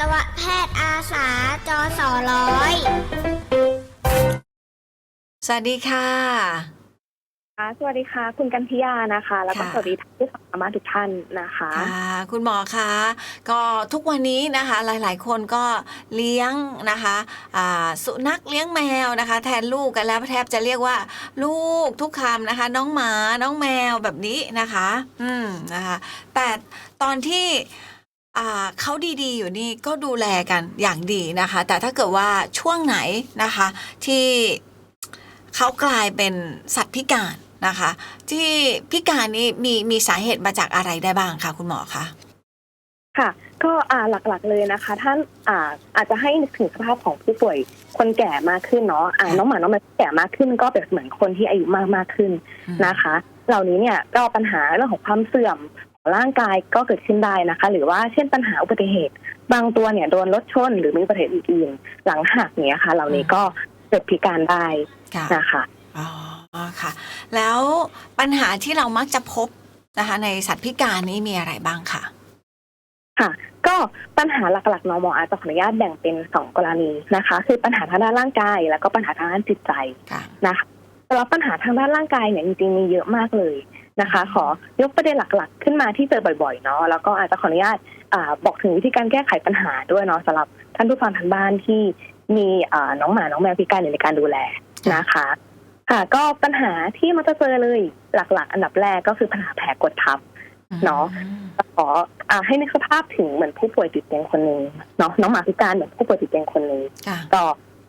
ตวแพทย์อาสาจอสอร้อยสวัสดีค่ะ ค่ะสวัสดีค่ะ คุณกันทิยานะคะ แล้วก็ค่ะ สวัสดีท่านผู้ฟังมาทุกท่านนะคะ ค่ะคุณหมอคะก็ทุกวันนี้นะคะหลายๆ คนก็เลี้ยงนะคะอ่าสุนัขเลี้ยงแมวนะคะ แทนลูกกันแล้วแทบจะเรียกว่า ลูกทุกคำนะคะ น้องหมาน้องแมวแบบนี้นะคะ อืมนะคะ แต่ตอนที่ อ่าเขาดีๆ อยู่นี่ก็ดูแลกันอย่างดีนะคะ แต่ถ้าเกิดว่าช่วงไหนนะคะ ที่เขากลายเป็นสัตว์พิการนะคะ ที่พิการนี้มีมีสาเหตุมาจากอะไรได้บ้างคะคุณหมอคะค่ะ ก็อ่าหลักๆเลยนะคะ ท่านอ่าอาจจะให้นึกถึงสภาพของผู้ป่วยคนแก่มากขึ้นเนาะอ่าค่ะน้องหมาน้องแมวที่แก่มากขึ้นก็เปรียบเหมือนคนที่อายุมากมากขึ้นนะคะ เหล่านี้เนี่ยก็ปัญหาเรื่องของความเสื่อมของ ร่างกายก็เกิดขึ้นได้นะคะ หรือว่าเช่นปัญหาอุบัติเหตุ บางตัวเนี่ยโดนรถชนหรือมีอุบัติเหตุอื่นๆหลังหักเนี่ยค่ะ เหล่านี้ก็เกิดพิการได้ค่ะนะคะอ๋อค่ะ แล้วปัญหาที่เรามักจะพบนะคะ ในสัตว์พิการนี้มีอะไรบ้างคะค่ะ ก็ปัญหาหลักๆเนอะหมออาจจะขออนุญาตแบ่งเป็นสองกรณีนะคะ คือปัญหาทางด้านร่างกาย แล้วก็ปัญหาทางด้านจิตใจค่ะนะคะสำหรับปัญหาทางด้านร่างกายเนี่ยจริงๆมีเยอะมากเลย นะคะ ขอยกประเด็นหลักๆ ขึ้นมาที่เจอบ่อยๆเนาะแล้วก็อาจจะขออนุญาตอ่าบอกถึงวิธีการแก้ไขปัญหาด้วยเนาะสำหรับท่านผู้ฟังทางบ้านที่มีอ่าน้องหมาน้องแมวพิการอยู่ในการดูแลนะคะค่ะก็ปัญหาที่มันจะเจอเลยหลักๆ อันดับแรกก็คือปัญหาแผลกดทับเนาะขออ่าให้นึกสภาพถึงเหมือนผู้ป่วยติดเตียงคนหนึ่งเนาะน้องหมาพิการเหมือนผู้ป่วยติดเตียงคนหนึ่งค่ะก็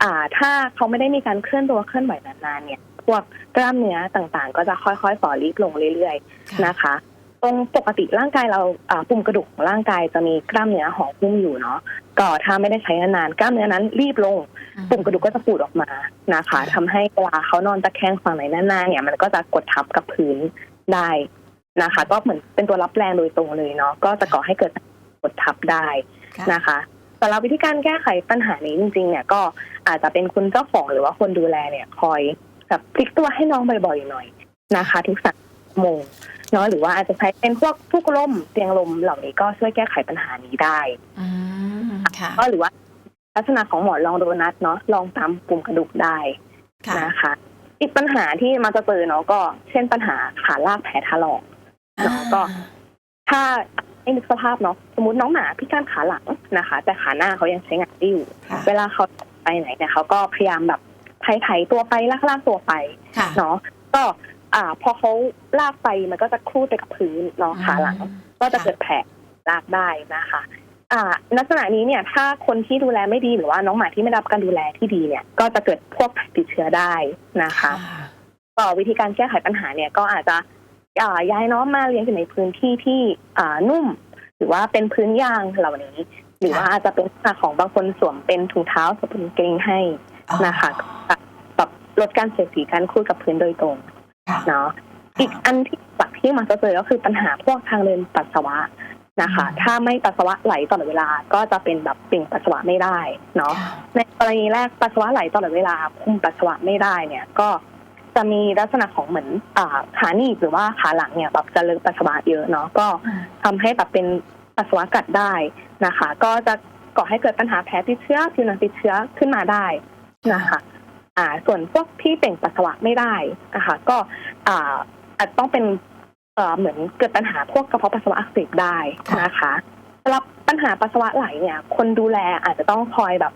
อ่าถ้าเขาไม่ได้มีการเคลื่อนตัวเคลื่อนไหวนานๆเนี่ยพ วกกล้ามเนื้อต่างๆ ก็จะค่อยๆฝ่อรีบลงเรื่อยๆนะคะ ตรงปกติร่างกายเราอ่าปุ่มกระดูกของร่างกายจะมีกล้ามเนื้อห่อหุ้มอยู่เนาะก็ถ้าไม่ได้ใช้นานๆกล้ามเนื้อนั้นรีบลง ปุ่มกระดูกก็จะปูดออกมานะคะทำให้เวลาเขานอนตะแคงฝั่งไหนหน้าๆเนี่ยมันก็จะกดทับกับพื้นได้นะคะ ก็เหมือนเป็นตัวรับแรงโดยตรงเลยเนาะก็จะก่อให้เกิดกดทับได้ค่ะนะคะสำหรับวิธีการแก้ไขปัญหานี้จริงๆ เนี่ยก็อาจจะเป็นคุณเจ้าของหรือว่าคนดูแลเนี่ย คอย แบบพลิกตัวให้น้องบ่อยๆหน่อยนะคะ ทุกสักโมงเนาะหรือว่าอาจจะใช้เป็นพวกทุกลมเตียงลมเหล่านี้ก็ช่วยแก้ไขปัญหานี้ได้อืมค่ะก็หรือว่าลักษณะของหมอนรองโดนัทเนาะลองตามกลุ่มกระดูกได้ค่ะนะคะ อีกปัญหาที่มาจะเจอเนาะก็ เช่นปัญหาขาลากแผลถลอกเนาะก็ ถ้าให้นึกสภาพเนาะสมมติน้องหมาพิการขาหลังนะคะ แต่ขาหน้าเขายังใช้งานได้อยู่ค่ะเวลาเขาไปไหนเนี่ยเขาก็พยายามแบบ ไถๆตัวไปลากๆตัวไปค่ะเนาะก็อ่า พอเขาลากไปมันก็จะคลูดไปกับพื้นเนาะขาหลัง ก็จะเกิดแผลลากได้นะคะ อ่าลักษณะนี้เนี่ย ถ้าคนที่ดูแลไม่ดีหรือว่าน้องหมาที่ไม่ได้รับการดูแลที่ดีเนี่ย ก็จะเกิดพวกแผลติดเชื้อได้นะคะค่ะก็วิธีการแก้ไขปัญหาเนี่ยก็อาจจะอ่าย้ายน้องมาเลี้ยงอยู่ในพื้นที่ที่อ่านุ่ม หรือว่าเป็นพื้นยางเหล่านี้ หรือว่าอาจจะเป็นลักษณะของบางคนสวมเป็นถุงเท้าสวมเป็นกางเกงให้ นะคะแบบลดการเสียดสีการคูดกับพื้นโดยตรงค่ะเนาะอีกอันที่หลักที่มักจะเจอก็คือปัญหาพวกทางเดินปัสสาวะนะคะอืมถ้าไม่ปัสสาวะไหลตลอดเวลาก็จะเป็นแบบปิ่งปัสสาวะไม่ได้เนาะค่ะในกรณีแรกปัสสาวะไหลตลอดเวลาคุมปัสสาวะไม่ได้เนี่ยก็จะมีลักษณะของเหมือนอ่าขาหนีบหรือว่าขาหลังเนี่ยแบบจะเลิกปัสสาวะเยอะเนาะก็ทำให้แบบเป็นปัสสาวะกัดได้นะคะ ก็จะก่อให้เกิดปัญหาแผลติดเชื้อผิวหนังติดเชื้อขึ้นมาได้ นะคะอ่าส่วนพวกที่เปล่งปัสสาวะไม่ได้นะคะก็อ่าอาจต้องเป็นเอ่อเหมือนเกิดปัญหาพวกกระเพาะปัสสาวะอักเสบได้นะคะสำหรับปัญหาปัสสาวะไหลเนี่ย คนดูแลอาจจะต้องคอยแบบ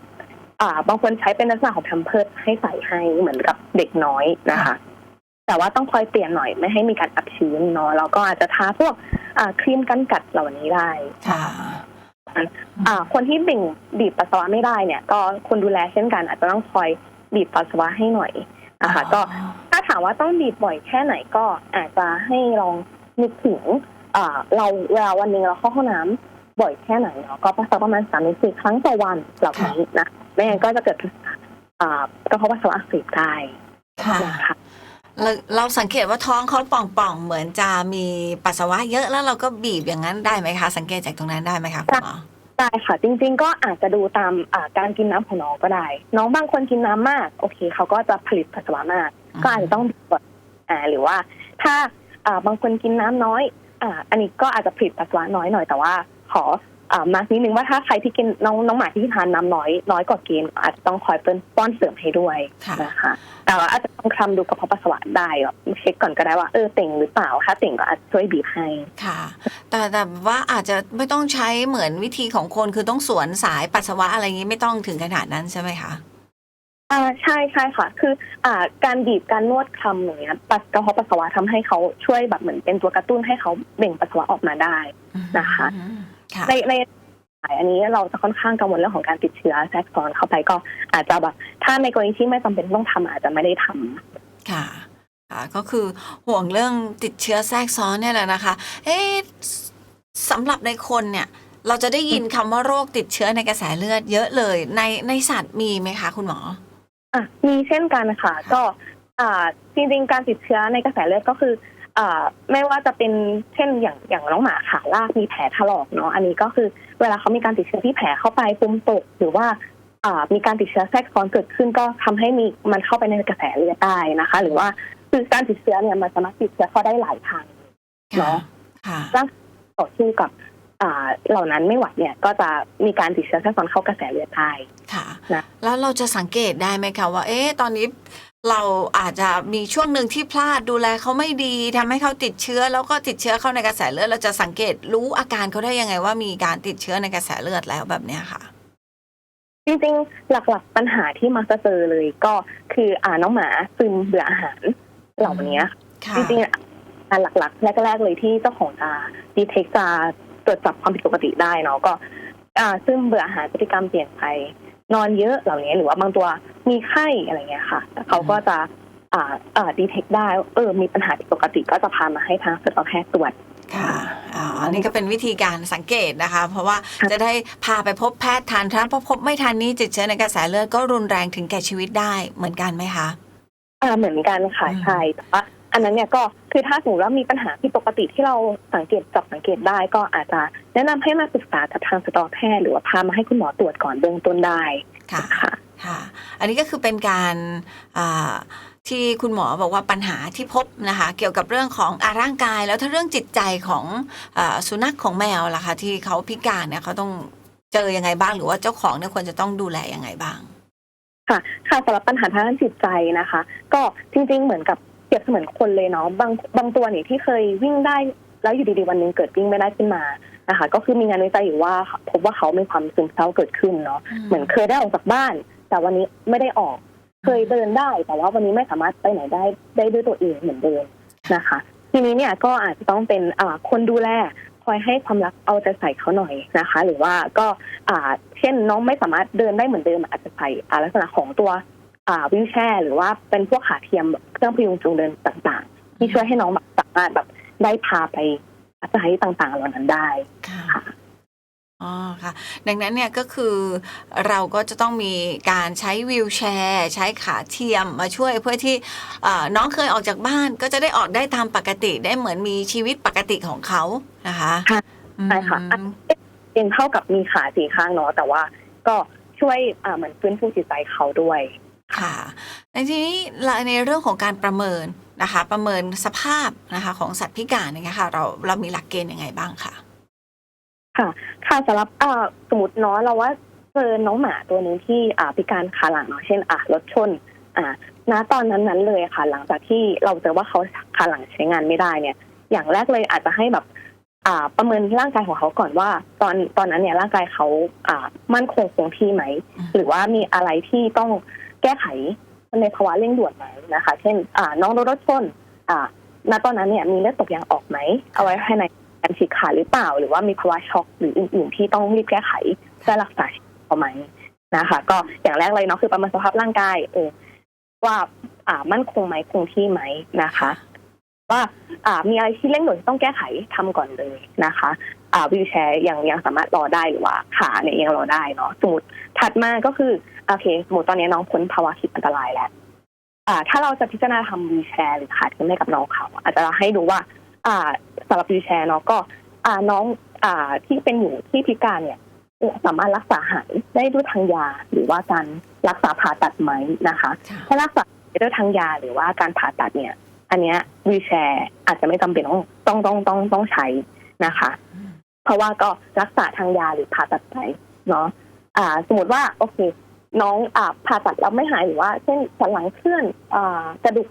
อ่า บางคนใช้เป็นลักษณะของแพมเพิร์สให้ใส่ให้เหมือนกับเด็กน้อยนะคะ แต่ว่าต้องคอยเปลี่ยนหน่อยไม่ให้มีการอับชื้นเนาะแล้วก็อาจจะทาพวกอ่าครีมกันกัดเหล่านี้ได้ค่ะ อ่าคนที่บิ่งบีบปัสสาวะไม่ได้เนี่ย ก็คนดูแลเช่นกัน อาจจะต้องคอยบีบปัสสาวะให้หน่อยนะคะก็ถ้าถามว่าต้องบีบบ่อยแค่ไหนก็อาจจะให้ลองนึกถึงอ่าเราเวลาวันหนึ่งเราเข้าห้องน้ำบ่อยแค่ไหนเนาะก็ปัสสาวะประมาณสามถึงสี่ครั้งต่อวันเหล่านี้นะไม่งั้นก็จะเกิดอ่ากระเพาะปัสสาวะอักเสบได้ค่ะนะคะ เราเราสังเกตว่าท้องเขาป่องๆ เหมือนจะมีปัสสาวะเยอะแล้วเราก็บีบอย่างนั้นได้ไหมคะ สังเกตจากตรงนั้นได้ไหมคะคุณหมอได้ค่ะ จริง ๆ ก็อาจจะดูตามอ่าการกินน้ำของน้องก็ได้ น้องบางคนกินน้ำมาก โอเคเขาก็จะผลิตปัสสาวะมากอืมก็อาจจะต้องบีบก่อนอ่าหรือว่า ถ้าอ่าบางคนกินน้ำน้อย อ่า อันนี้ก็อาจจะผลิตปัสสาวะน้อยหน่อยแต่ว่าขออ่า มาร์กนิดนึงว่าถ้าใครที่กินน้องน้องหมาที่ทานน้ำน้อยน้อยกว่าเกณฑ์อาจจะต้องคอยเปิ้นป้อนเสริมให้ด้วยค่ะนะคะแต่ว่าอาจจะต้องคลำดูกระเพาะปัสสาวะได้แบบเช็คก่อนก็ได้ว่าเออเต่งหรือเปล่าถ้าเต่งก็อาจจะช่วยบีบให้ค่ะ แต่แต่ว่าอาจจะไม่ต้องใช้เหมือนวิธีของคนคือต้องสวนสายปัสสาวะอะไรอย่างนี้ไม่ต้องถึงขนาดนั้นใช่ไหมคะอ่าใช่ใช่ค่ะ คืออ่าการบีบการนวดคลำอย่างเงี้ยปัสกระเพาะปัสสาวะทำให้เขาช่วยแบบเหมือนเป็นตัวกระตุ้นให้เขาเบ่งปัสสาวะออกมาได้นะคะอืมค่ะ ในในสายอันนี้เราจะค่อนข้างกังวลเรื่องของการติดเชื้อแทรกซ้อนเข้าไปก็อาจจะแบบถ้าในกรณีที่ไม่จำเป็นต้องทำอาจจะไม่ได้ทำค่ะค่ะ ก็คือห่วงเรื่องติดเชื้อแทรกซ้อนเนี่ยแหละนะคะ เอ๊ะสำหรับในคนเนี่ย เราจะได้ยินคำว่าโรคติดเชื้อในกระแสเลือดเยอะเลย ในในสัตว์มีไหมคะคุณหมออะมีเช่นกันค่ะ ก็อ่าจริงๆ การติดเชื้อในกระแสเลือดก็คือ อ่าไม่ว่าจะเป็นเช่นอย่างอย่างน้องหมาขาลากมีแผลถลอกเนาะอันนี้ก็คือเวลาเขามีการติดเชื้อที่แผลเข้าไปปุ่มตกหรือว่าอ่ามีการติดเชื้อแทรกซ้อนเกิดขึ้นก็ทำให้มีมันเข้าไปในกระแสเลือดได้นะคะ หรือว่าคือการติดเชื้อเนี่ยมันสามารถติดเชื้อเข้าได้หลายทางเนค่ะค่ะร่างต่อสู้กับอ่าเหล่านั้นไม่ไหวเนี่ยก็จะมีการติดเชื้อแทรกซ้อนเข้ากระแสเลือดได้ค่ะนะแล้วเราจะสังเกตได้ไหมคะว่า เอ๊ะตอนนี้ เราอาจจะมีช่วงหนึ่งที่พลาดดูแลเขาไม่ดีทำให้เขาติดเชื้อ แล้วก็ติดเชื้อเข้าในกระแสเลือดเราจะสังเกตรู้อาการเขาได้ยังไงว่ามีการติดเชื้อในกระแสเลือดแล้วแบบเนี้ยค่ะ จริงๆ หลักๆปัญหาที่มักจะเจอเลยก็คืออ่าน้องหมาซึมเบื่ออาหารเหล่านี้ค่ะจริงๆอันหลักๆ แรก ๆ เลยที่เจ้าของจะดีเทคจะตรวจจับความผิดปกติได้เนาะก็ อ่า ซึมเบื่ออาหารพฤติกรรมเปลี่ยนไป นอนเยอะเหล่านี้หรือว่าบางตัวมีไข้อะไรเงี้ยค่ะเขาก็จะอ่าอ่าดีเทคได้เออมีปัญหาผิดปกติก็จะพามาให้ทางสัตวแพทย์ตรวจค่ะอ๋ออันนี้ก็เป็นวิธีการสังเกตนะคะ เพราะว่าค่ะจะได้พาไปพบแพทย์ทันถ้าพบไม่ทันนี้ติดเชื้อในกระแสเลือดก็รุนแรงถึงแก่ชีวิตได้เหมือนกันไหมคะอ่าเหมือนกันค่ะอืมใช่แต่ว่า อันนั้นเนี่ยก็คือถ้าสมมติว่ามีปัญหาผิดปกติที่เราสังเกตจับสังเกตได้ก็อาจจะแนะนำให้มาปรึกษากับทางสัตวแพทย์หรือว่าพามาให้คุณหมอตรวจก่อนเบื้องต้นได้ค่ะค่ะค่ะ อันนี้ก็คือเป็นการอ่าที่คุณหมอบอกว่าปัญหาที่พบนะคะ เกี่ยวกับเรื่องของอาร่างกาย แล้วถ้าเรื่องจิตใจของอาสุนัขของแมวล่ะคะที่เขาพิการเนี่ยเขาต้องเจอยังไงบ้างหรือว่าเจ้าของเนี่ยควรจะต้องดูแลยังไงบ้าง ค่ะ ค่ะสำหรับปัญหาทางด้านจิตใจนะคะ ก็จริงๆเหมือนกับเป รียบเสมือนคนเลยเนาะบางบางตัวเนี่ยที่เคยวิ่งได้แล้วอยู่ดีๆวันหนึงเกิดวิ่งไม่ได้ขึ้นมานะคะก็คือมีงานวิจัยอยู่ว่าพบว่าเขามีความซึมเศร้าเกิดขึ้นเนาะเหมือนเคยได้ออกจากบ้าน แต่วันนี้ไม่ได้ออก เคยเดินได้ แต่ว่าวันนี้ไม่สามารถไปไหนได้ได้ด้วยตัวเองเหมือนเดิมนะคะ ทีนี้เนี่ยก็อาจจะต้องเป็นอ่าคนดูแลคอยให้ความรักเอาใจใส่เขาหน่อยนะคะ หรือว่าก็อ่าเช่นน้องไม่สามารถเดินได้เหมือนเดิมอาจจะใส่อ่าลักษณะของตัวอ่า วิวแชร์หรือว่าเป็นพวกขาเทียมแบบเครื่องพยุงจูงเดินต่างๆ ที่ช่วยให้น้องแบบสามารถแบบได้พาไปสถานที่ต่างๆเหล่านั้นได้ค่ะค่ะอ๋อค่ะ ดังนั้นเนี่ยก็คือเราก็จะต้องมีการใช้วีลแชร์ ใช้ขาเทียมมาช่วยเพื่อที่เอ่อน้องเคยออกจากบ้านก็จะได้ออกได้ตามปกติได้เหมือนมีชีวิตปกติของเขานะคะค่ะใช่ค่ะอืมเป็นเท่ากับมีขาสี่ข้างเนาะแต่ว่าก็ช่วยอ่าเหมือนฟื้นฟูจิตใจเขาด้วย ค่ะ ในทีนี้ในเรื่องของการประเมินนะคะ ประเมินสภาพนะคะของสัตว์พิการเนี่ยค่ะเราเรามีหลักเกณฑ์ยังไงบ้างคะค่ะ ค่ะสำหรับอ่าสมมติเนาะเราว่าเจอน้องหมาตัวหนึ่งที่อ่าพิการขาหลังเนาะเช่นอ่ารถชน อ่าณตอนนั้นนั้นเลยค่ะ หลังจากที่เราเจอว่าเขาขาหลังใช้งานไม่ได้เนี่ย อย่างแรกเลยอาจจะให้แบบอ่าประเมินร่างกายของเขาก่อนว่า ตอนตอนนั้นเนี่ยร่างกายเขาอ่ามั่นคงคงที่ไหม หรือว่ามีอะไรที่ต้องแก้ไขในภาวะเร่งด่วนไหมนะคะ เช่นอ่าน้องโดนรถชนอ่าณตอนนั้นเนี่ยมีเลือดตกยางออกไหมเอาไว้ภายในการฉีกขาดหรือเปล่า หรือว่ามีภาวะช็อกหรืออื่น ๆ ที่ต้องรีบแก้ไขเพื่อรักษาเอาไหมนะคะ ก็อย่างแรกเลยเนาะคือประเมินสภาพร่างกาย เออว่าอ่ามั่นคงไหมคงที่ไหมนะคะ ว่าอ่ามีอะไรที่เร่งด่วนต้องแก้ไขทำก่อนเลยนะคะ วิวแชร์ยังยังสามารถรอได้หรือว่าขาเนี่ยยังรอได้เนาะสมมติถัดมาก็คือโอเค สมมติตอนนี้น้องพ้นภาวะขีดอันตรายแล้วอ่า ถ้าเราจะพิจารณาทำวีลแชร์หรือขาเทียมให้กับน้องเขา อาจจะให้ดูว่า อ่าสำหรับวีลแชร์เนาะก็ อ่าน้องอ่าที่เป็นอยู่ที่พิการเนี่ยสามารถรักษาหายได้ด้วยทางยา หรือว่าการรักษาผ่าตัดไหมนะคะค่ะถ้ารักษาด้วยทางยาหรือว่าการผ่าตัดเนี่ย อันเนี้ยวีลแชร์อาจจะไม่จำเป็นต้องต้องต้องต้องต้องใช้นะคะ เพราะว่าก็รักษาทางยาหรือผ่าตัดไปเนาะอ่า สมมติว่าโอเค น้องอ่าผ่าตัดแล้วไม่หายหรือว่า เช่นสันหลังเคลื่อนอ่ากระดูก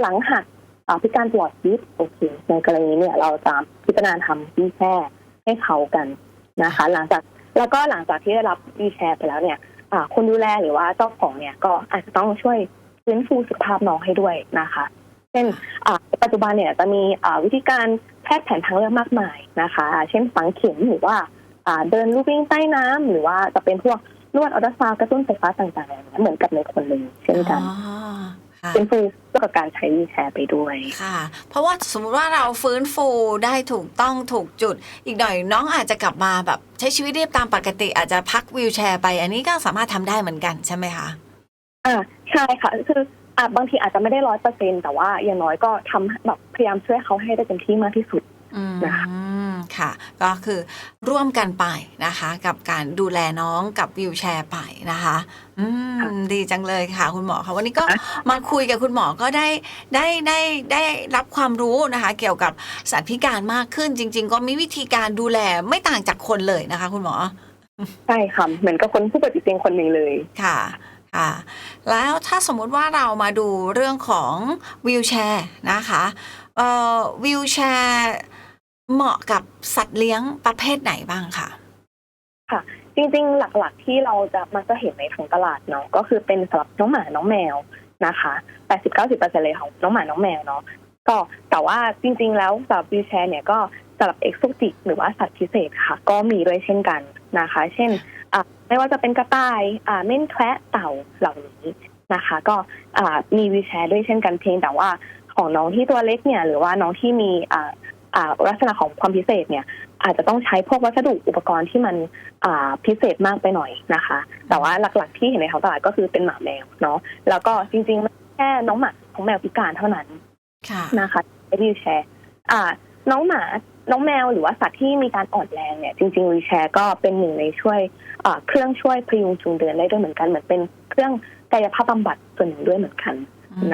หลังหักอ่าพิการปลอดชีวิตโอเคในกรณีเนี่ยเราจะพิจารณาทำวีแชร์ให้เขากันนะคะ หลังจากแล้วก็หลังจากที่ได้รับวีแชร์ไปแล้วเนี่ยอ่าคนดูแลหรือว่าเจ้าของเนี่ยก็อาจจะต้องช่วยฟื้นฟูสุขภาพน้องให้ด้วยนะคะ เช่นปัจจุบันเนี่ยจะมีวิธีการ ทย์แผนทางเลือกมากมายนะคะอ่าเช่นฝังเข็มหรือว่าอ่าเดินลูกวิ่งใต้น้ำหรือว่าจะเป็นพวกนวดอัลตราซาวด์กระตุ้นไฟฟ้าต่างๆเนี่ยเหมือนกับในคนหนึ่งเช่นกันอ๋อค่ะฟื้นฟูเกี่ยวกับการใช้วีลแชร์ไปด้วยค่ะ เพราะว่าสมมติว่าเราฟื้นฟูได้ถูกต้องถูกจุด อีกหน่อยน้องอาจจะกลับมาแบบใช้ชีวิตเรียบตามปกติอาจจะพักวีลแชร์ไป อันนี้ก็สามารถทำได้เหมือนกันใช่ไหมคะอ่าใช่ค่ะคือ อ่าบางทีอาจจะไม่ได้ร้อยเปอร์เซ็นแต่ว่าอย่างน้อยก็ทำแบบพยายามช่วยเขาให้ได้เต็มที่มากที่สุดอืมนะคะค่ะ ก็คือร่วมกันไปนะคะ กับการดูแลน้องกับวิวแชร์ไปนะคะ อืมดีจังเลยค่ะ คุณหมอค่ะวันนี้ก็มาคุยกับคุณหมอก็ได้ได้ได้ได้รับความรู้นะคะ เกี่ยวกับสัตว์พิการมากขึ้นจริง ๆ ก็มีวิธีการดูแลไม่ต่างจากคนเลยนะคะ คุณหมอใช่ค่ะเหมือนกับคนผู้ป่วยติดเตียงคนหนึ่งเลยค่ะ ค่ะ แล้วถ้าสมมุติว่าเรามาดูเรื่องของวิวแชร์นะคะเอ่อวิวแชร์เหมาะกับสัตว์เลี้ยงประเภทไหนบ้างคะค่ะ จริงๆ หลักๆ ที่เราจะมักจะเห็นในท้องตลาดเนาะก็คือเป็นสำหรับน้องหมาน้องแมวนะคะ80-90%เก้าสิบเปอร์เซ็นต์เลยของน้องหมาน้องแมวเนาะก็แต่ว่าจริง ๆ แล้วสำหรับวีลแชร์เนี่ยก็สำหรับเอกโซติกหรือว่าสัตว์พิเศษค่ะ ก็มีด้วยเช่นกันนะคะ เช่น ไม่ว่าจะเป็นกระต่ายอ่าเม่นแคระเต่าเหล่านี้นะคะ ก็อ่ามีวีลแชร์ด้วยเช่นกันเพียงแต่ว่าของน้องที่ตัวเล็กเนี่ย หรือว่าน้องที่มีอ่าอ่าลักษณะของความพิเศษเนี่ย อาจจะต้องใช้พวกวัสดุอุปกรณ์ที่มันอ่าพิเศษมากไปหน่อยนะคะ แต่ว่าหลักๆที่เห็นในท้องตลาดก็คือเป็นหมาแมวเนาะแล้วก็จริงๆไม่แค่น้องหมาของแมวพิการเท่านั้นค่ะนะคะไอวีลแชร์อ่าน้องหมา น้องแมวหรือว่าสัตว์ที่มีการอ่อนแรงเนี่ยจริงๆวีลแชร์ก็เป็นหนึ่งในช่วยอ่าเครื่องช่วยพยุงจูงเดินได้ด้วยเหมือนกันเหมือนเป็นเครื่องกายภาพบำบัดส่วนหนึ่งด้วยเหมือนกัน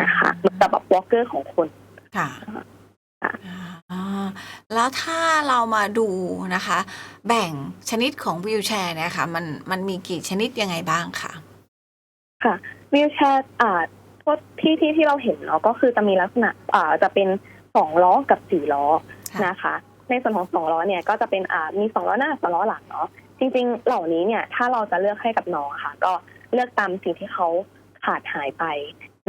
นะคะเหมือนกับแบบวอล์กเกอร์ของคนค่ะค่ะอ่าแล้วถ้าเรามาดูนะคะ แบ่งชนิดของวิวแชร์เนี่ยค่ะมันมันมีกี่ชนิดยังไงบ้างคะค่ะวีลแชร์อ่าทั่วที่ที่ที่เราเห็นเนาะก็คือจะมีลักษณะอ่าจะเป็นสองล้อกับสี่ล้อค่ะนะคะ ในส่วนของสองล้อเนี่ยก็จะเป็นอ่ามีสองล้อหน้าสองล้อหลังเนาะจริง ๆ เหล่านี้เนี่ยถ้าเราจะเลือกให้กับน้องอะค่ะ ก็เลือกตามสิ่งที่เขาขาดหายไป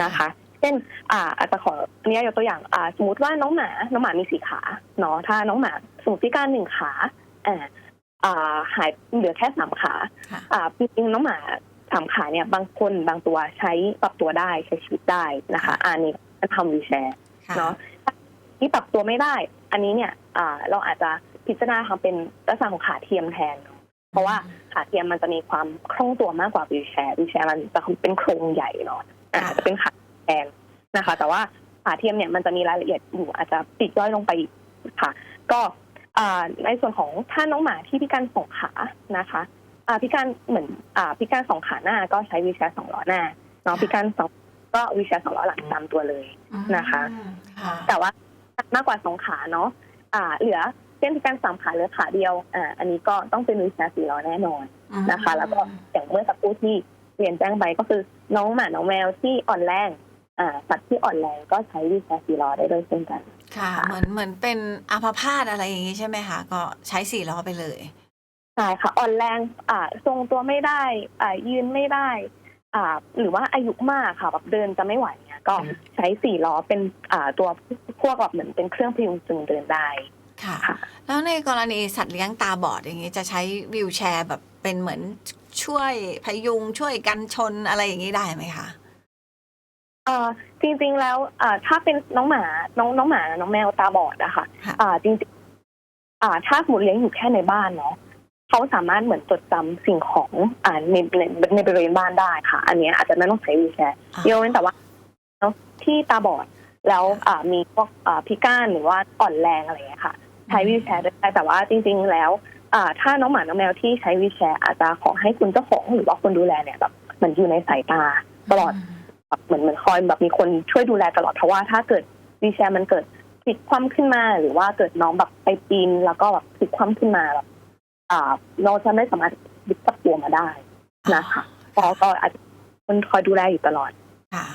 นะคะ เช่นอ่าอาจจะขออนุญาตยกตัวอย่างอ่าสมมติว่าน้องหมาน้องหมามีสี่ขาเนาะถ้าน้องหมาสมมติพิการหนึ่งขาอ่าอ่าหายเหลือแค่สามขาค่ะอ่าจริงๆน้องหมาสามขาเนี่ยบางคนบางตัวใช้ปรับตัวได้ใช้ชีวิตได้นะคะอันนี้จะทำวีลแชร์ค่ะเนาะที่ปรับตัวไม่ได้ อันนี้เนี่ยอ่าเราอาจจะพิจารณาทำเป็นลักษณะของขาเทียมแทนเนอะเพราะว่าขาเทียมมันจะมีความคล่องตัวมากกว่าวีลแชร์วีลแชร์มันจะเป็นโครงใหญ่เนาะอ่าค่ะจะเป็นขาแทนนะคะ แต่ว่าขาเทียมเนี่ยมันจะมีรายละเอียดอยู่อาจจะปลีกย่อยลงไปอีกค่ะ ก็อ่าในส่วนของถ้าน้องหมาที่พิการสองขานะคะอ่าพิการเหมือนอ่าพิการสองขาหน้าก็ใช้วีลแชร์สองล้อหน้าเนาะพิการสองก็วีลแชร์สองล้อหลังตามตัวเลยนะคะอืมค่ะแต่ว่า มากกว่าสองขาเนาะอ่า เหลือเช่นพิการสามขาเหลือขาเดียวอ่าอันนี้ก็ต้องเป็นวีลแชร์สี่ล้อแน่นอนนะคะ แล้วก็อย่างเมื่อสักครู่ที่เรียนแจ้งไปก็คือน้องหมาน้องแมวที่อ่อนแรงอ่าสัตว์ที่อ่อนแรงก็ใช้วีลแชร์สี่ล้อได้ด้วยเช่นกัน ค่ะ เหมือนเหมือนเป็นอัมพาตอะไรอย่างงี้ใช่ไหมคะก็ใช้สี่ล้อไปเลยใช่ค่ะอ่อนแรงอ่าทรงตัวไม่ได้อ่ายืนไม่ได้อ่าหรือว่าอายุมากค่ะแบบเดินจะไม่ไหว เนี่ยก็ใช้สี่ล้อเป็นอ่าตัวพวกแบบเหมือนเป็นเครื่องพยุงจึงเดินได้ค่ะค่ะ แล้วในกรณีสัตว์เลี้ยงตาบอดอย่างนี้จะใช้วิวแชร์แบบเป็นเหมือนช่วยพยุงช่วยกันชนอะไรอย่างนี้ได้ไหมคะเอ่อจริงๆแล้วอ่าถ้าเป็นน้องหมาน้องน้องหมาน้องแมวตาบอดอะค่ะค่ะอ่าจริงๆอ่าถ้าสมมติเลี้ยงอยู่แค่ในบ้านเนาะเขาสามารถเหมือนจดจำสิ่งของอ่าในในในบริเวณบ้านได้ค่ะ อันเนี้ยอาจจะไม่ต้องใช้วีลแชร์อ่ายกเว้นแต่ว่า เนาะที่ตาบอดแล้วอ่ามีพวกอ่าพิการหรือว่าอ่อนแรงอะไรอย่างเงี้ยค่ะ ใช้วีลแชร์ได้แต่ว่าจริง ๆ แล้วอ่าถ้าน้องหมาน้องแมวที่ใช้วีลแชร์อาจจะขอให้คุณเจ้าของหรือว่าคนดูแลเนี่ยแบบเหมือนอยู่ในสายตาตลอดแบบเหมือนเหมือนคอยแบบมีคนช่วยดูแลตลอดเพราะว่าถ้าเกิดวีลแชร์มันเกิดพลิกคว่ำขึ้นมา หรือว่าเกิดน้องแบบไปปีนแล้วก็แบบพลิกคว่ำขึ้นมาแบบอ่าเราจะไม่สามารถดึกกับตัวมาได้นะคะเพราะก็อาจจะคนคอยดูแลอยู่ตลอดค่ะ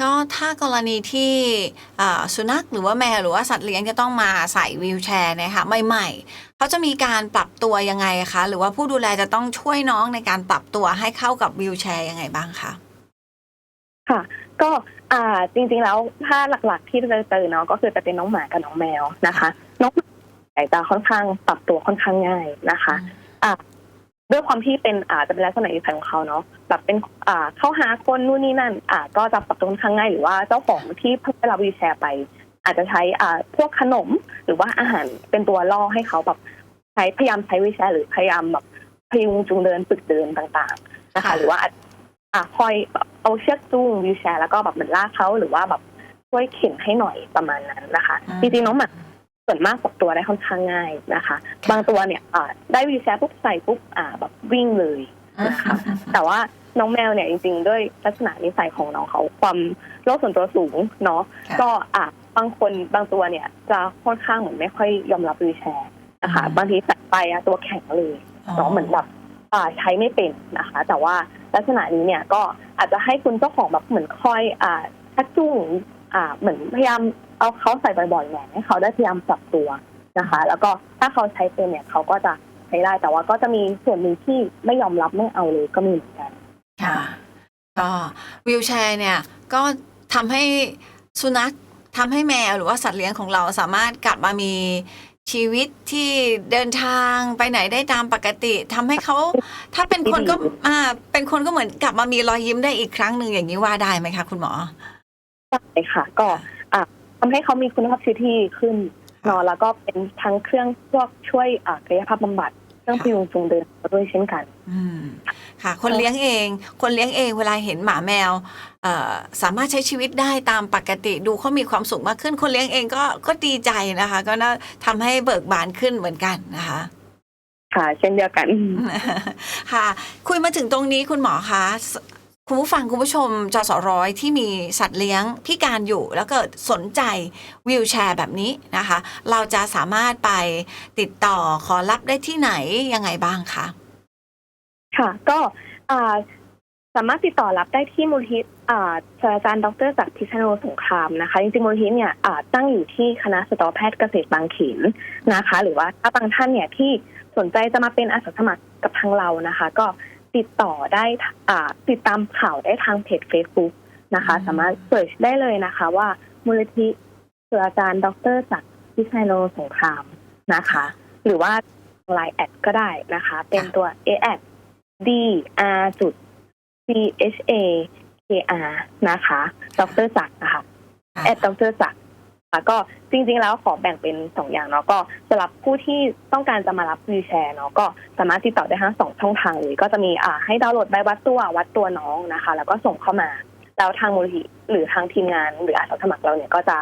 ก็ถ้ากรณีที่อ่าสุนัขหรือว่าแมวหรือว่าสัตว์เลี้ยงจะต้องมาใส่วีลแชร์เนะคะใหม่ๆเขาจะมีการปรับตัวยังไงคะ หรือว่าผู้ดูแลจะต้องช่วยน้องในการปรับตัวให้เข้ากับวีลแชร์ยังไงบ้างคะค่ะ ก็อ่าจริงๆแล้วถ้าหลักๆที่เราจะเจอเนาะก็คือจะเป็นน้องหมากับน้องแมวนะคะ น้องหมาจะค่อนข้างปรับตัวค่อนข้างง่ายนะคะอ่า ด้วยความที่เป็นอ่าจะเป็นลักษณะนิสัยของเขาเนาะแบบเป็นอ่าเข้าหาคนนู่นนี่นั่นอ่าก็จะปรับตัวค่อนข้างง่ายหรือว่าเจ้าของที่เพิ่งได้รับวีลแชร์ไป อาจจะใช้อ่าพวกขนมหรือว่าอาหารเป็นตัวล่อให้เขาแบบใช้พยายามใช้วีลแชร์หรือพยายามแบบพยุงจูงเดินฝึกเดินต่างๆนะคะค่ะหรือว่าอาจอ่าคอยเอาเชือกจูงวีลแชร์แล้วก็แบบเหมือนลากเขาหรือว่าแบบช่วยเข็นให้หน่อยประมาณนั้นนะคะจริงๆน้องหมา ส่วนมากปรับตัวได้ค่อนข้างง่ายนะคะ บางตัวเนี่ยอ่าได้วีลแชร์ปุ๊บใส่ปุ๊บอ่าแบบวิ่งเลยนะคะแต่ว่าน้องแมวเนี่ยจริง ๆ ด้วยลักษณะนิสัยของน้องเขาความโลกส่วนตัวสูงเนาะค่ะก็อะบางคนบางตัวเนี่ยจะค่อนข้างเหมือนไม่ค่อยยอมรับวีลแชร์นะคะบางทีใส่ไปอะตัวแข็งเลยเนาะเหมือนแบบอ่าใช้ไม่เป็นนะคะ แต่ว่าลักษณะนี้เนี่ยก็อาจจะให้คุณเจ้าของแบบเหมือนคอยอ่าชักจูงอ่าเหมือนพยายาม เอาเขาใส่บ่อยๆหน่อยให้เขาได้พยายามปรับตัวนะคะ แล้วก็ถ้าเขาใช้เป็นเนี่ยเขาก็จะใช้ได้แต่ว่าก็จะมีส่วนหนึ่งที่ไม่ยอมรับไม่เอาเลยก็มีเหมือนกันค่ะก็วีลแชร์เนี่ยก็ทำให้สุนัขทำให้แมวหรือว่าสัตว์เลี้ยงของเราสามารถกลับมามีชีวิตที่เดินทางไปไหนได้ตามปกติทำให้เขาถ้าเป็นคนก็อ่าเป็นคนก็เหมือนกลับมามีรอยยิ้มได้อีกครั้งหนึ่งอย่างนี้ว่าได้ไหมคะคุณหมอใช่ค่ะ ก็อะ ทำให้เขามีคุณภาพชีวิตที่ดีขึ้นเนอะแล้วก็เป็นทั้งเครื่องพวกช่วยอ่ากายภาพบำบัดเครื่องพยุงจูงเดินด้วยเช่นกันอืมค่ะ คนเลี้ยงเอง คนเลี้ยงเองเวลาเห็นหมาแมวเอ่อสามารถใช้ชีวิตได้ตามปกติดูเขามีความสุขมากขึ้น คนเลี้ยงเองก็ก็ดีใจนะคะ ก็น่าทำให้เบิกบานขึ้นเหมือนกันนะคะค่ะ เช่นเดียวกัน ค่ะ คุยมาถึงตรงนี้คุณหมอคะส คุณผู้ฟังคุณผู้ชมจสร้อยที่มีสัตว์เลี้ยงพิการอยู่ แล้วเกิดสนใจวิวแชร์แบบนี้นะคะ เราจะสามารถไปติดต่อขอรับได้ที่ไหนยังไงบ้างคะค่ะ ก็สามารถติดต่อรับได้ที่มูลที่อาศาสตราจารย์ดรจากรพิชโนสงครามนะคะจริงๆมูลที่เนี่ยอ่าตั้งอยู่ที่คณะสัตวแพทย์เกษตรบางเขนนะคะ หรือว่าถ้าบางท่านเนี่ยที่สนใจจะมาเป็นอาสาสมัครกับทางเรานะคะ ก็ ติดต่อได้อ่าติดตามข่าวได้ทางเพจ Facebook นะคะอืมสามารถเสิร์ชได้เลยนะคะว่ามูลนิธิศาสตราจารย์ดรจากรพิชโนสงครามนะคะ หรือว่าไลน์แอดก็ได้นะคะ เป็นตัว a d d r จุด c h a k r นะคะ ดรจักรนะคะแอดดรจักรค่ะ ก็จริงๆแล้วขอแบ่งเป็นสองอย่างเนาะก็สำหรับผู้ที่ต้องการจะมารับวีลแชร์เนาะก็สามารถติดต่อได้ทั้งสองช่องทางเลยก็จะมีอ่าให้ดาวน์โหลดใบวัดตัววัดตัวน้องนะคะ แล้วก็ส่งเข้ามาแล้วทางมูลนิธิหรือทางทีมงานหรืออาสาสมัครเราเนี่ยก็จะ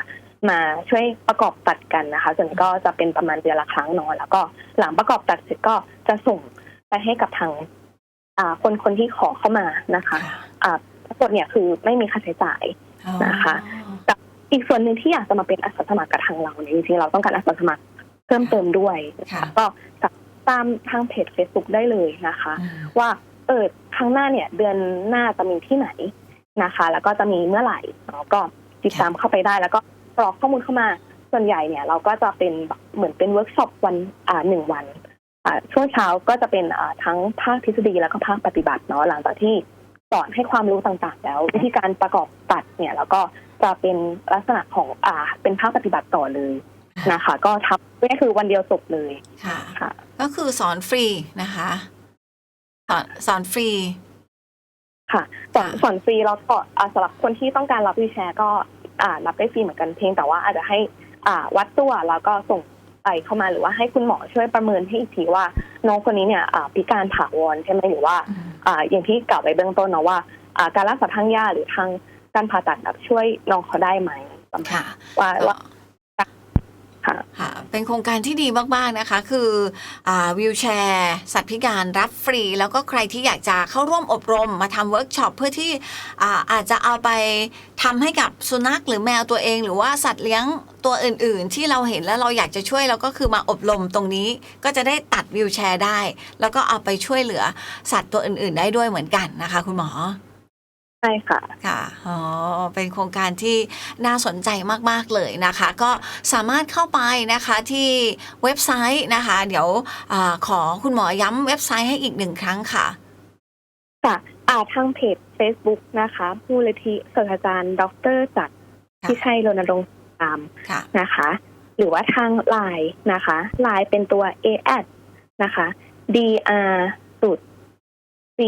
มาช่วยประกอบตัดกันนะคะส่วนก็จะเป็นประมาณเดือนละครั้งเนาะแล้วก็หลังประกอบตัดเสร็จก็จะส่งไปให้กับทางอ่าคนคนที่ขอเข้ามานะคะ อ่าทั้งหมดเนี่ยคือไม่มีค่าใช้จ่ายนะคะ อีกส่วนหนึ่งที่อยากจะมาเป็นอาสาสมัครกับทางเราเนี่ยจริงๆเราต้องการอาสาสมัครเพิ่มเติมด้วยค่ะก็ตามทางเพจ Facebook ได้เลยนะคะอืมว่าเออครั้งหน้าเนี่ย เดือนหน้าจะมีที่ไหนนะคะ แล้วก็จะมีเมื่อไหร่เนาะก็ติดตามเข้าไปได้ แล้วก็กรอกข้อมูลเข้ามาส่วนใหญ่เนี่ย เราก็จะเป็นแบบเหมือนเป็นเวิร์กช็อปวันอ่าหนึ่งวันอ่าช่วงเช้าก็จะเป็นอ่าทั้งภาคทฤษฎีแล้วก็ภาคปฏิบัติเนาะหลังจากที่ สอนให้ความรู้ต่างๆ แล้ว วิธีการประกอบตัดเนี่ย แล้วก็จะเป็นลักษณะของอ่า เป็นภาคปฏิบัติต่อเลยนะคะ ก็ทำนี่คือวันเดียวจบเลยค่ะค่ะ ก็คือสอนฟรีนะคะสอนสอนฟรีค่ะสอนสอนฟรีแล้วก็อ่าสำหรับคนที่ต้องการรับวีลแชร์ก็อ่ารับได้ฟรีเหมือนกันเพียงแต่ว่าอาจจะให้ อ่า วัดตัวแล้วก็ส่ง ไปเข้ามาหรือว่าให้คุณหมอช่วยประเมินให้อีกทีว่าน้องคนนี้เนี่ยอ่าพิการถาวรใช่ไหมหรือว่าอ่าอย่างที่กล่าวไปเบื้องต้นเนาะว่าอ่าการรักษาทางยาหรือทางการผ่าตัดแบบช่วยน้องเขาได้ไหมประมาณค่ะว่าว่าค่ะค่ะ เป็นโครงการที่ดีมาก ๆ นะคะ คือวิวแชร์ สัตว์พิการรับฟรี แล้วก็ใครที่อยากจะเข้าร่วมอบรมมาทำเวิร์กช็อปเพื่อที่อาอาจจะเอาไปทำให้กับสุนัขหรือแมวตัวเอง หรือว่าสัตว์เลี้ยงตัวอื่น ๆ ที่เราเห็นแล้วเราอยากจะช่วยเราก็คือมาอบรมตรงนี้ ก็จะได้ตัดวิวแชร์ได้ แล้วก็เอาไปช่วยเหลือสัตว์ตัวอื่น ๆ ได้ด้วยเหมือนกันนะคะ คุณหมอ ใช่ค่ะ ค่ะ อ๋อ เป็นโครงการที่น่าสนใจมากๆเลยนะคะ ก็สามารถเข้าไปนะคะที่เว็บไซต์นะคะ เดี๋ยวอาขอคุณหมอย้ำเว็บไซต์ให้อีกหนึ่งครั้งค่ะ ค่ะอ่าทางเพจ Facebook นะคะมูลนิธิศาสตราจารย์ ดรจักรค่ะพิชัยรณรงค์ตามค่ะนะคะ หรือว่าทางไลน์นะคะไลน์เป็นตัว a s นะคะ d r สุด c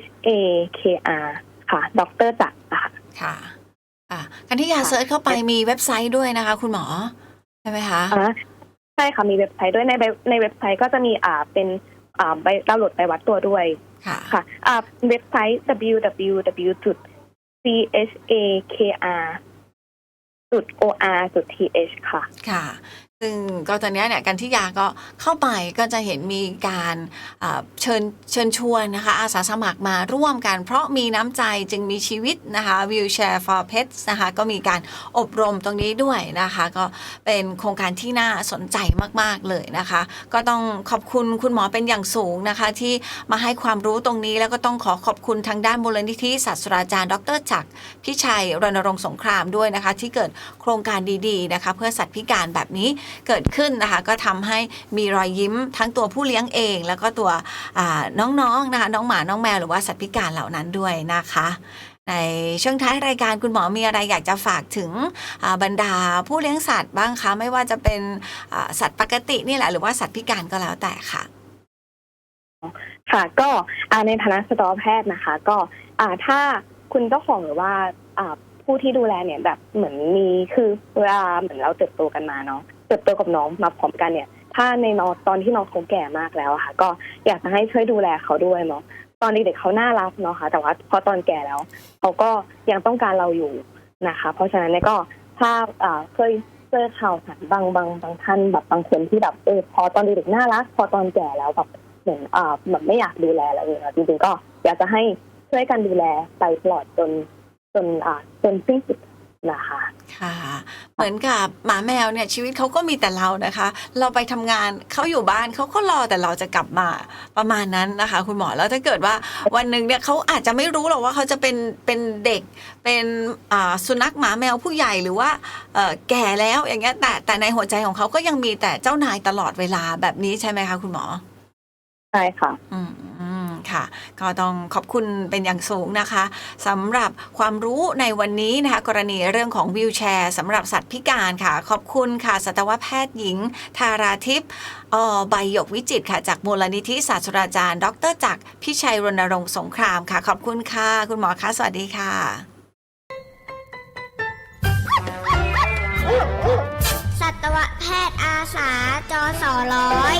h a k r ค่ะดรจักรค่ะค่ะอะกันที่ยาเซิร์ชเข้าไปมีเว็บไซต์ด้วยนะคะ คุณหมอใช่ไหมคะอ่าใช่ค่ะมีเว็บไซต์ด้วยในเว็บในเว็บไซต์ก็จะมีอ่าเป็นอ่าใบดาวน์โหลดไปวัดตัวด้วยค่ะค่ะอ่าเว็บไซต์ www chakr จุด or จุด th ค่ะ ค่ะ ซึ่งก็ตอนนี้เนี่ยกันที่ยาก็เข้าไปก็จะเห็นมีการเชิญเชิญชวนนะคะอาสาสมัครมาร่วมกัน เพราะมีน้ำใจจึงมีชีวิตนะคะ Wheelchair for Pets นะคะก็มีการอบรมตรงนี้ด้วยนะคะ ก็เป็นโครงการที่น่าสนใจมาก ๆ เลยนะคะ ก็ต้องขอบคุณคุณหมอเป็นอย่างสูงนะคะ ที่มาให้ความรู้ตรงนี้แล้วก็ต้องขอขอบคุณทางด้านมูลนิธิศาสตราจารย์ ดรจักรพิชัยรณรงค์สงครามด้วยนะคะ ที่เกิดโครงการดีๆนะคะ เพื่อสัตว์พิการแบบนี้เกิดขึ้นนะคะ ก็ทำให้มีรอยยิ้มทั้งตัวผู้เลี้ยงเอง แล้วก็ตัวน้องๆนะคะน้องหมาน้องแมวหรือว่าสัตว์พิการเหล่านั้นด้วยนะคะในช่วงท้ายรายการคุณหมอมีอะไรอยากจะฝากถึงบรรดาผู้เลี้ยงสัตว์บ้างคะ ไม่ว่าจะเป็นสัตว์ปกตินี่แหละ หรือว่าสัตว์พิการก็แล้วแต่ค่ะ ค่ะก็ในฐานะสัตวแพทย์นะคะ ก็ถ้าคุณเจ้าของหรือว่าอ่าผู้ที่ดูแลเนี่ยแบบเหมือนมีคือเวลาเหมือนเราเติบโตกันมาเนาะ เติบโตกับน้องมาพร้อมกันเนี่ย ถ้าในน้องตอนที่น้องเขาแก่มากแล้วอะค่ะ ก็อยากจะให้ช่วยดูแลเขาด้วยเนาะตอนเด็กๆเขาน่ารักเนาะค่ะ แต่ว่าพอตอนแก่แล้วเขาก็ยังต้องการเราอยู่นะคะ เพราะฉะนั้นเนี่ยก็ถ้าเคยเจอข่าวสารบางบางบางท่านแบบบางคนที่แบบเออพอตอนเด็กๆน่ารัก พอตอนแก่แล้วแบบเหมือนอ่าแบบไม่อยากดูแลแล้วเองอะจริงๆก็อยากจะให้ช่วยกันดูแลไปตลอดจนจนอ่าจนสิ้นสุด นะคะค่ะ เหมือนกับหมาแมวเนี่ยชีวิตเขาก็มีแต่เรานะคะ เราไปทำงานเขาอยู่บ้านเขาก็รอแต่เราจะกลับมาประมาณนั้นนะคะ คุณหมอแล้วถ้าเกิดว่าวันหนึ่งเนี่ยเขาอาจจะไม่รู้หรอกว่าเขาจะเป็นเป็นเด็กเป็นอ่าสุนัขหมาแมวผู้ใหญ่หรือว่าเอ่อแก่แล้วอย่างเงี้ยแต่แต่ในหัวใจของเขาก็ยังมีแต่เจ้านายตลอดเวลาแบบนี้ใช่ไหมคะ คุณหมอใช่ค่ะ อืมอืม ค่ะ ก็ต้องขอบคุณเป็นอย่างสูงนะคะสำหรับความรู้ในวันนี้นะคะกรณีเรื่องของวิวแชร์สำหรับสัตว์พิการค่ะ ขอบคุณค่ะสัตวแพทย์หญิงทาราทิพย์ออใบหยกวิจิตค่ะ จากมูลนิธิศาสตราจารย์ ดรจักรพิชัยรณรงค์สงครามค่ะ ขอบคุณค่ะ คุณหมอคะสวัสดีค่ะสัตวแพทย์อาสาจอสอร้อย